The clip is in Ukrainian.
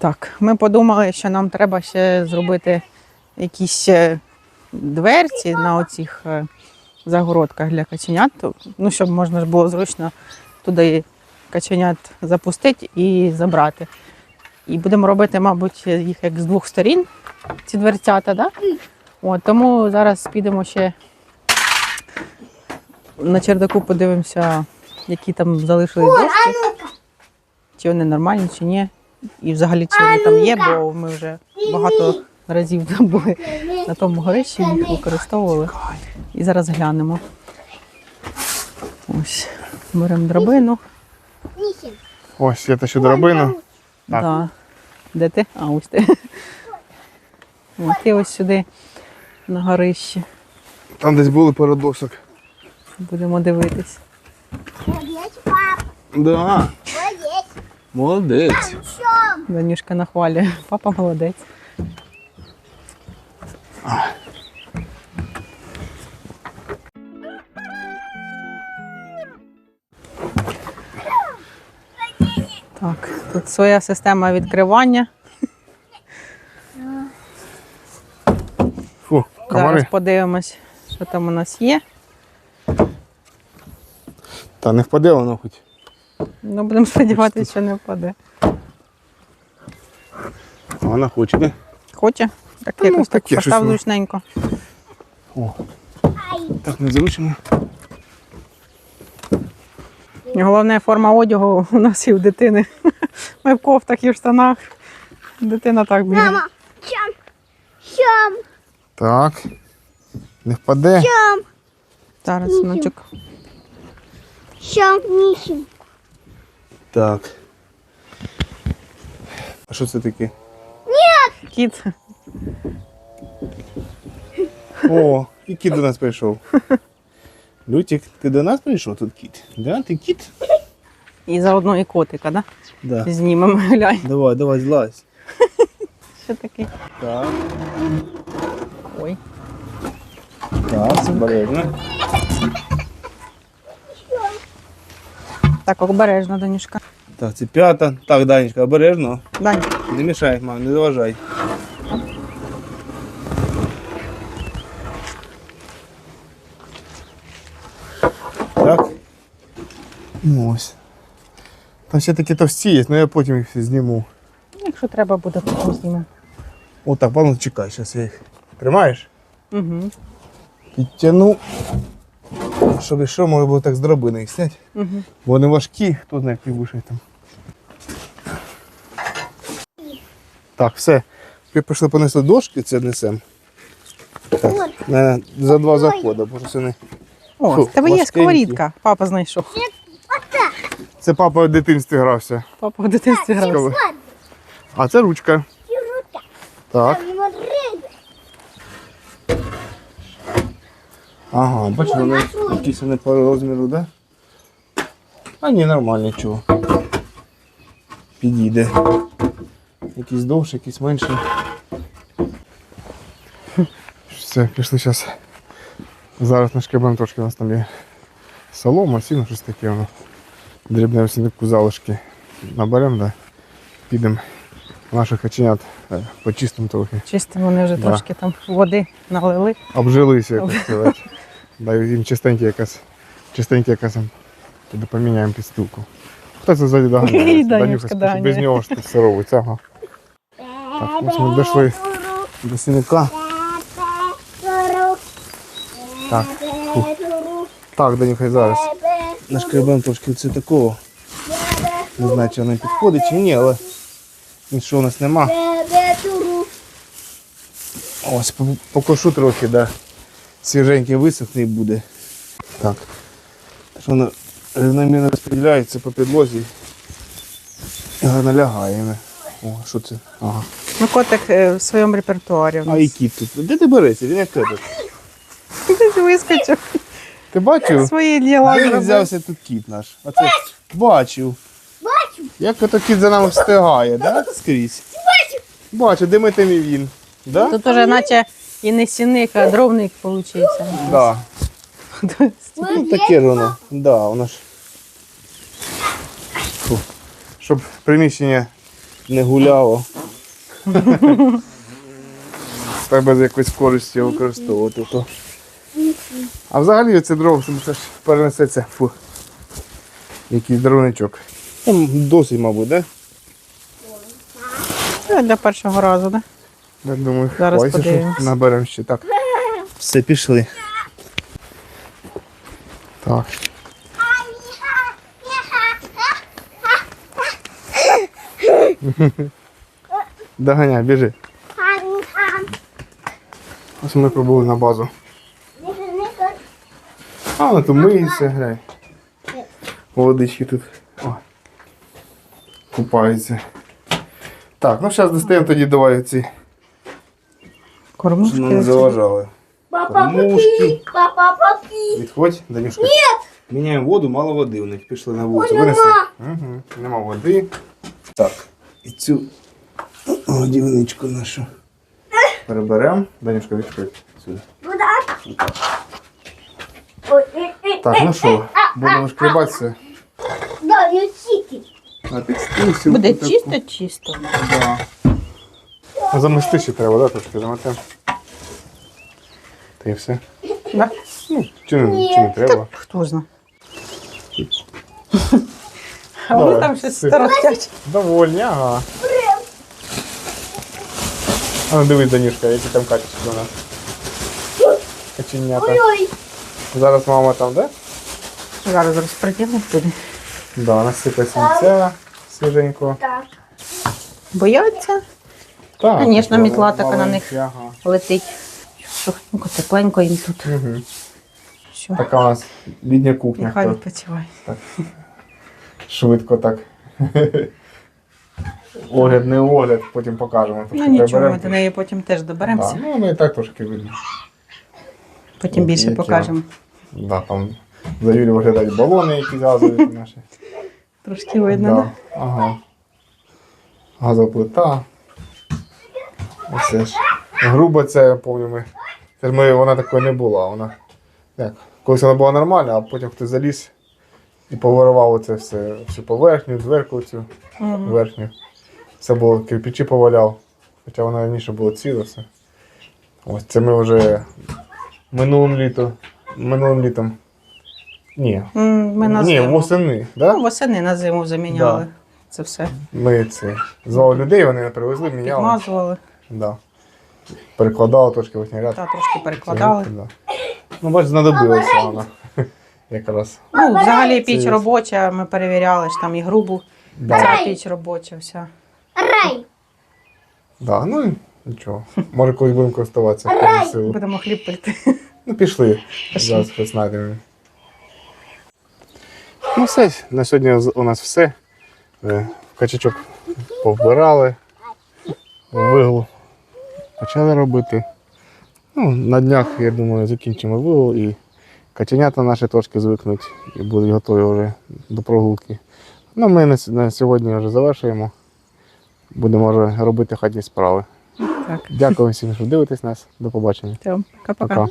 Так, ми подумали, що нам треба ще зробити якісь е, дверці на оцих е, загородках для каченят, ну, щоб можна було зручно туди каченят запустити і забрати. І будемо робити, мабуть, їх як з двох сторін, ці дверцята, да? От, тому зараз підемо ще на чердаку подивимося, які там залишились дошки. Чи вони нормальні, чи ні. І взагалі чи вони там є, бо ми вже багато разів там були на тому горищі, їх використовували. І зараз глянемо. Ось, беремо драбину. Ось, я тащу драбину. Так. Да. Де ти? А, ось ти. От і ось сюди на горищі. Там десь були пару досок. Будемо дивитись. Молодець, пап. Да. Молодець. Данюшка нахвалює. Папа молодець. Так, тут своя система відкривання. Фу, Зараз подивимось, що там у нас є. Та не впаде воно хоч. Ну, будемо сподіватися, що не впаде. Вона хоче, не? Хоче? Так Та ну, якось так таке постав ну. зручненько. О. Так незручно. І Головне форма одягу у нас і у дитини. Ми в кофтах і в штанах. Дитина так бігає. Мама. Чам. Чам. Так. Не впаде. Чам. Зараз, синочок. Чам. Нісім. Так. А що це таке? Кіт. О, і кіт до нас прийшов. Лютик, ти до нас прийшов тут кіт? Да? Ти кіт? І заодно і котика, да? Да. Знімемо, глянь. Давай, давай, злазь. Що таке? Так, Ой. так, обережно. Так, обережно, Данюшка. Так, це п'ята. Так, Данечка, обережно. Дань, Не мішай, мам, не заважай. Так. Ну ось. Там ще такі товсті є, але я потім їх зніму. якщо треба буде, потім знімемо. Отак, пану, чекай, зараз я їх. Тримаєш? Угу. Підтягну. Щоб що, може було так з драбини їх зняти. Угу. Бо вони важкі, хто знає, які вишить там. Так, все. Ми пішли понесли дошки, це несемо. Так, на, за два заходи, бо це не. О, в тебе є важкенькі. сковорідка. Папа знайшов. Це папа в дитинстві грався. Папа в дитинстві грав. Цікаво. А це ручка. Так. Ага, бачиш, вони якісь вони по розміру, да? А ні, нормально чого. Підійде. Якийсь довше, якийсь менший. Все, пішли зараз. Зараз нашкребемо трошки у нас там є солома, сіно, щось таке воно. Дрібне ось таку залишки наберемо, да. підемо наших оченят е, почистимо трохи. Чисто вони вже Да. трошки там води налили. Обжилися, як сказати. Дай їм чистенькі якась, чистенькі якась туди поміняємо підстилку. Хто це ззаді доганяє? Доганяє. без нього ж тут все робиться. Ага. Так, ось ми дійшли до сіняка. Так, фу. Так, Данюха, зараз. Нашкребемо трошки це такого. Не знаю, чи воно підходить чи ні, але нічого у нас нема. Ось покошу трохи, да. Свіженький висохне і буде. Так. Що воно рівномірно розподіляється по підлозі. Гарно лягає. О, що це? Ага. Ну, котик е, в своєму репертуарі. у А і кіт тут. Де ти берешся? Він як тебе? Десь вискочив. Ти бачив? Свої діла Де взявся тут кіт наш? Оце бачив. Бачив. Як ото кіт за нами встигає, да? Скрізь. Бачив. Бачу, де ми тим і він. Да? Тут уже наче і не сіник, а дровник вийшов. Да. Ну таке ж воно. Да, воно ж. Фу. Щоб приміщення не гуляло. Треба з якоюсь користю використовувати. То. А взагалі це дров, щоб ще ж перенесеться. Фу. Якийсь дровничок. Там досить, мабуть, да? Це для першого разу, так? Я думаю, Зараз хвайся, що подивимось. наберемо ще так. Все, пішли. Так. Доганяй, біжи. Ось ми прибули на базу. А, ну то миється, грай. Водички тут. О. Купаються. Так, ну зараз достаємо тоді давай ці. Кормушки. Не заважали. Папа, Кормушки. Папа, попи. Відходь, Данюшка. Ні! Міняємо воду, мало води у них. Пішли на вулицю. Ой, Винесли. нема. Угу. Нема води. Так. І цю годівничку нашу. Переберемо. Данюшка, відходь сюди. Куда? Ой, э, э, Так, э, ну що, э, а, будемо а, шкребатися. Да, я чики. На підстилці. Буде чисто, чисто. Да. Ну, Замести ще треба, да, трошки заметемо. Та і все. Да? Ну, чи не, чи не треба. Хто знає. А вони Давай, там щось все. старостять. Довольні, ага. А ну дивись, Данюшка, які там качечки у нас. Каченята. Ой, Зараз мама там, да? Зараз розподілимо туди. Да, насипе сінця свіженького. так. Бояться, Так. Конечно, мала- мітла така на маленькі, Ага. летить. Сухенько, тепленько їм тут. Угу. Все, Така у нас літня кухня. нехай відпочиває. швидко так. Огляд, не огляд, потім покажемо. Ну нічого, ми до неї потім теж Да, ну, воно і так трошки видно. Потім От більше яке. покажемо. Да, там за Юрі виглядають балони, які газові наші. Трошки видно, да. да? Ага. Газова плита. Оце ж. Грубо це, я пам'ятаю, ми. Це ж ми, вона такої не була. Вона, як, колись вона була нормальна, а потім хтось заліз і повиривав оце все, всю поверхню, дверку цю Мгм. верхню. Все було, кирпичі поваляв. Хоча вона раніше було ціле все. Ось це ми вже минулим літом. Минулим літом. Ні. Ми на Ні, зиму. восени, да? Ну, восени на зиму заміняли. Да. Це все. Ми це звали людей, вони привезли, міняли. Підмазували, Да. Перекладали трошки верхній ряд. та трошки перекладали. Це, Да. Ну, бач, знадобилася вона. Якраз. Ну, взагалі піч Це- робоча, ми перевіряли ж там і грубу. Да. Ця піч робоча вся. Рай. Да. Ну і нічого. Може колись будемо користуватися в повну силу. Будемо хліб пекти. Ну, пішли. Зараз щось знайдемо. Ну, все, на сьогодні у нас все. Е, Качачок повбирали, вигул почали робити. Ну, на днях, я думаю, закінчимо вигул і каченята наші трошки звикнуть і будуть готові вже до прогулки. Ну, ми на, на сьогодні вже завершуємо. Будемо вже робити хатні справи. Так. Дякую всім, що дивитесь нас. До побачення. Все, пока-пока. Пока.